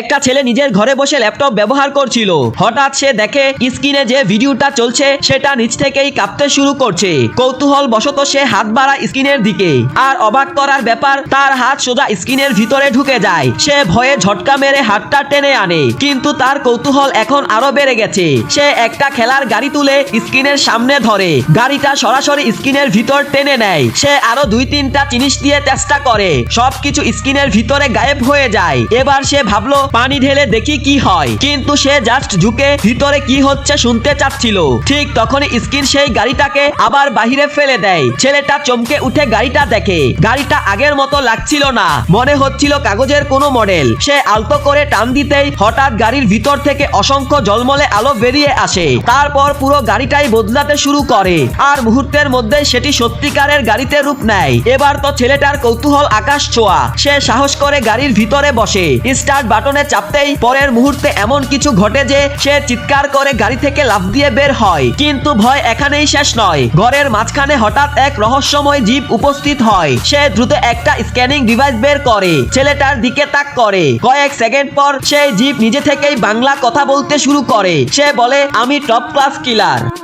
একটা ছেলে নিজের ঘরে বসে ল্যাপটপ ব্যবহার করছিল। হঠাৎ সে দেখে স্ক্রিনে যে ভিডিওটা চলছে, সেটা নিচ থেকেই কাঁপতে শুরু করছে। কৌতূহল বশত সে হাত বাড়া স্ক্রিনের দিকে। আর অবাক করার ব্যাপার, তার হাত সোজা স্ক্রিনের ভিতরে ঢুকে যায়। সে ভয়ে ঝটকা মেরে হাতটা টেনে আনে। কিন্তু তার কৌতূহল এখন আরও বেড়ে গেছে। সে একটা খেলার গাড়ি তুলে স্ক্রিনের সামনে ধরে। গাড়িটা সরাসরি স্ক্রিনের ভিতর টেনে নেয়। সে আরও দুই তিনটা জিনিস দিয়ে চেষ্টা করে। সবকিছু স্ক্রিনের ভিতরে গায়েব হয়ে যায়। এবার সে ভাবলো পানি ঢেলে দেখি কি হয়। কিন্তু সে জাস্ট ঝুঁকে ভিতরে কি হচ্ছে শুনতে চাচ্ছিল। ঠিক তখনই স্ক্রিন সেই গাড়িটাকে আবার বাহিরে ফেলে দেয়। ছেলেটা চমকে উঠে গাড়িটা দেখে। গাড়িটা আগের মতো লাগছিল না। মনে হচ্ছিল কাগজের কোনো মডেল সে আলতো করে টান দিতেই হঠাৎ গাড়ির ভিতর থেকে অসংখ্য জলমলে আলো বেরিয়ে আসে। তারপর পুরো গাড়িটাই বদলাতে শুরু করে। আর মুহূর্তের মধ্যে সেটি সত্যিকারের গাড়িতে রূপ নেয়। এবার তো ছেলেটার কৌতূহল আকাশ ছোঁয়া। সে সাহস করে গাড়ির ভিতরে বসে। স্টার্ট বাটনে চাপতেই পরের মুহূর্তে এমন কিছু ঘটে যে সে চিৎকার করে গাড়ি থেকে লাফ দিয়ে বের হয়। কিন্তু ভয় এখানেই শেষ নয়। ঘরের মাঝখানে হঠাৎ এক রহস্যময় জীব উপস্থিত হয়। সে দ্রুত একটা স্ক্যানিং ডিভাইস বের করে। ছেলেটার দিকে তাক করে। কয়েক সেকেন্ড পর সেই জীব নিজে থেকেই বাংলা কথা বলতে শুরু করে। সে বলে, আমি টপ ক্লাস কিলার